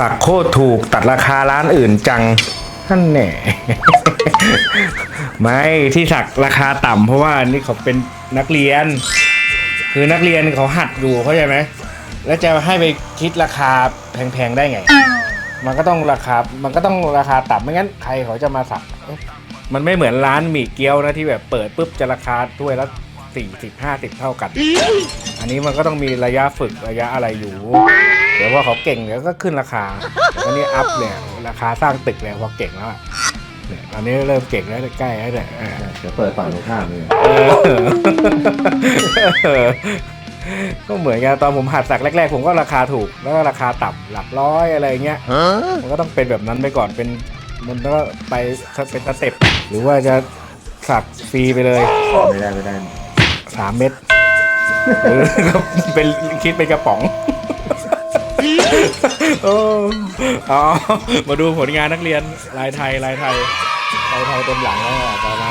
สักโคตรถูกตัดราคาร้านอื่นจังท่านแหน่ ไม่ที่สักราคาต่ำเพราะว่านี่เขาเป็นนักเรียน คือนักเรียนเขาหัดอยู่เข้าใจไหมแล้วจะให้ไปคิดราคาแพงๆได้ไง มันก็ต้องราคา มันก็ต้องราคาต่ำไม่งั้นใครเขาจะมาสัก มันไม่เหมือนร้านหมี่เกี๊ยวนะที่แบบเปิดปุ๊บจะราคาถ้วยละ สี่สิบห้าสิบเท่ากัน อันนี้มันก็ต้องมีระยะฝึกระยะอะไรอยู่ เดี๋ยวพอเขาเก่งเดี๋ยวก็ขึ้นราคาแต่อันนี้อัพเนี่ยราคาสร้างตึกเลยพอเก่งแล้วอะเนี่ยตอนนี้เริ่มเก่งแล้วใกล้แล้วเนี่ยเออเดี๋ยวเปิดฝั่งตรงข้ามเลยเออก็เหมือนกันตอนผมหัดสักแรกๆ ผมก็ราคาถูก แล้วก็ราคาต่ำหลักร้อยอะไรเงี้ยมันก็ต้องเป็นแบบนั้นไปก่อนเป็นมันก็ไปเป็นสเต็ปหรือว่าจะสักฟรีไปเลยไม่ได้ไม่ได้ สามเม็ดหรือเป็นคิดเป็นกระป๋องอ้อ๋อมาดูผลงานนักเรียนลายไทยลายไทยลายไทยเต็มหลังแล้วต่อมา